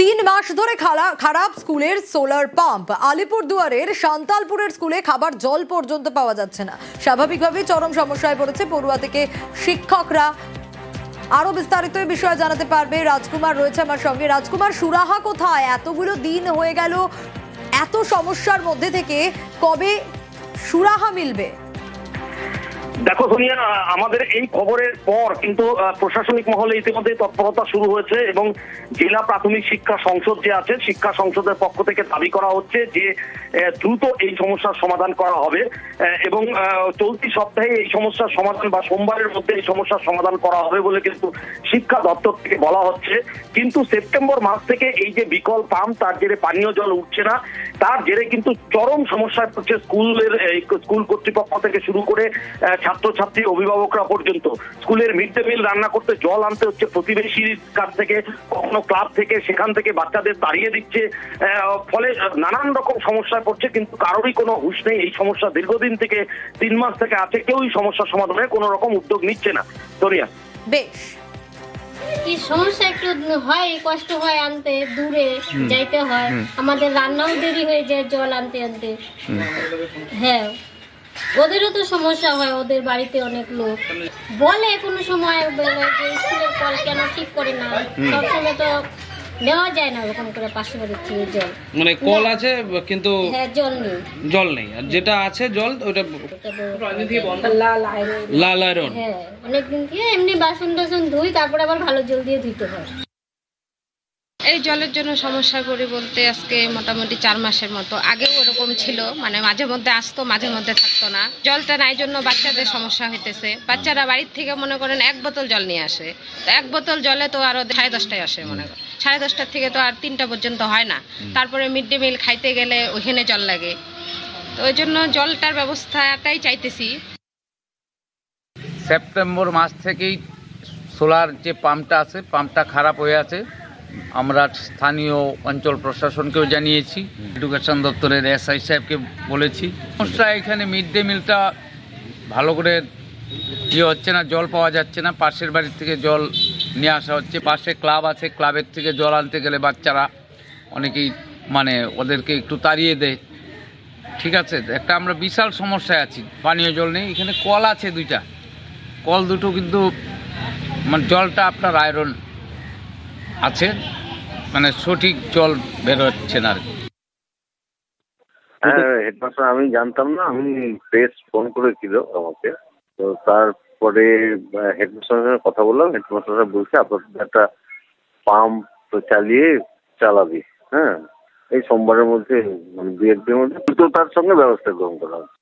তিন মাস ধরে খারাপ স্কুলের সোলার পাম্প আলিপুরদুয়ারের সান্তালপুরের স্কুলে খাবার জল পর্যন্ত পাওয়া যাচ্ছে না। স্বাভাবিকভাবেই চরম সমস্যায় পড়েছে পড়ুয়া থেকে শিক্ষকরা। আরও বিস্তারিত এই বিষয়ে জানাতে পারবে রাজকুমার রয়েছে আমার সঙ্গে। রাজকুমার, সুরাহা কোথায়? এতগুলো দিন হয়ে গেল। এত সমস্যার মধ্যে থেকে কবে সুরাহা মিলবে? দেখো সোনিয়া, আমাদের এই খবরের পর কিন্তু প্রশাসনিক মহলে ইতিমধ্যে তৎপরতা শুরু হয়েছে এবং জেলা প্রাথমিক শিক্ষা সংসদ যে আছে, শিক্ষা সংসদের পক্ষ থেকে দাবি করা হচ্ছে যে দ্রুত এই সমস্যার সমাধান করা হবে। এবং চলতি সপ্তাহে এই সমস্যার সমাধান বা সোমবারের মধ্যে এই সমস্যার সমাধান করা হবে বলে কিন্তু শিক্ষা দপ্তর থেকে বলা হচ্ছে। কিন্তু সেপ্টেম্বর মাস থেকে এই যে বিকল পাম্প, তার জেরে পানীয় জল উঠছে না। তার জেরে কিন্তু চরম সমস্যায় পড়ছে স্কুলের স্কুল কর্তৃপক্ষ থেকে শুরু করে ছাত্রছাত্রী অভিভাবকরা পর্যন্ত। স্কুলের মিড ডে মিল রান্না করতে জল আনতে হচ্ছে প্রতিবেশীর কাছ থেকে কখনো ক্লাব থেকে সেখান থেকে বাচ্চাদের তাড়িয়ে দিচ্ছে। ফলে নানান রকম সমস্যায় পড়ছে কিন্তু কারোরই কোনো হুঁশ নেই। এই সমস্যা দীর্ঘদিন থেকে তিন মাস থেকে আছে কেউই সমস্যা সমাধানে কোনো রকম উদ্যোগ নিচ্ছে না। সোনিয়া। বেশ। কি সমস্যা? একটু হয় কষ্ট হয় আনতে দূরে যাইতে হয়। আমাদের রান্নাও দেরি হয়ে যায় জল আনতে আনতে। হ্যাঁ। ওদেরও তো সমস্যা হয় ওদের বাড়িতে অনেক লোক। বলে কোনো সময় যে স্কুলের কল কেন ঠিক করে না। সবসময় তো নেওয়া যায় না ওরকম করে পাশে বাড়ির থেকে জল। মানে কল আছে কিন্তু হ্যাঁ জল নেই। জল নেই। আর যেটা আছে জল ওটা লাল আয়রন। হ্যাঁ অনেকদিন থেকে এমনি বাসন টাসন ধুই তারপরে আবার ভালো জল দিয়ে ধুইতে হয়। এই জলের জন্য সমস্যা করি বলতে আজকে মোটামুটি চার মাসের মতো। আগেও ওরকম ছিল মানে মাঝে মধ্যে আসতো মাঝে মধ্যে থাকতো না। জলটা নাই জন্য বাচ্চাদের সমস্যা হইতেছে। বাচ্চারা বাড়ির থেকে মনে করেন এক বোতল জল নিয়ে আসে। তো এক বোতল জলে তো আরও সাড়ে দশটায় আসে মনে করেন। সাড়ে দশটার থেকে তো আর তিনটা পর্যন্ত হয় না। তারপরে মিড ডে মিল খাইতে গেলে ওইখানে জল লাগে। তো ওই জন্য জলটার ব্যবস্থাটাই চাইতেছি। সেপ্টেম্বর মাস থেকেই সোলার যে পাম্পটা আছে পাম্পটা খারাপ হয়ে আছে। আমরা স্থানীয় অঞ্চল প্রশাসনকেও জানিয়েছি, এডুকেশন দপ্তরের এসআই সাহেবকে বলেছি। সমস্যা এখানে মিড ডে মিলটা ভালো করে ইয়ে হচ্ছে না, জল পাওয়া যাচ্ছে না। পাশের বাড়ির থেকে জল নিয়ে আসা হচ্ছে। পাশে ক্লাব আছে, ক্লাবের থেকে জল আনতে গেলে বাচ্চারা অনেকেই মানে ওদেরকে একটু তাড়িয়ে দেয়। ঠিক আছে, একটা আমরা বিশাল সমস্যায় আছি, পানীয় জল নেই। এখানে কল আছে দুইটা। কল দুটো কিন্তু মানে জলটা আপনার আয়রন আছে মানে সঠিক জল বেরোচ্ছে না আর কি। হ্যাঁ হেডমাস্টার, আমি জানতাম না, আমি প্রেস ফোন করেছিল আমাকে। তো তারপরে হেডমাস্টারের সঙ্গে কথা বললাম হেডমাস্টার বলছে আপাতত একটা পাম্প চালিয়ে চালাবি। হ্যাঁ এই সোমবারের মধ্যে মানে দু একদিনের মধ্যে তার সঙ্গে ব্যবস্থা গ্রহণ করা হবে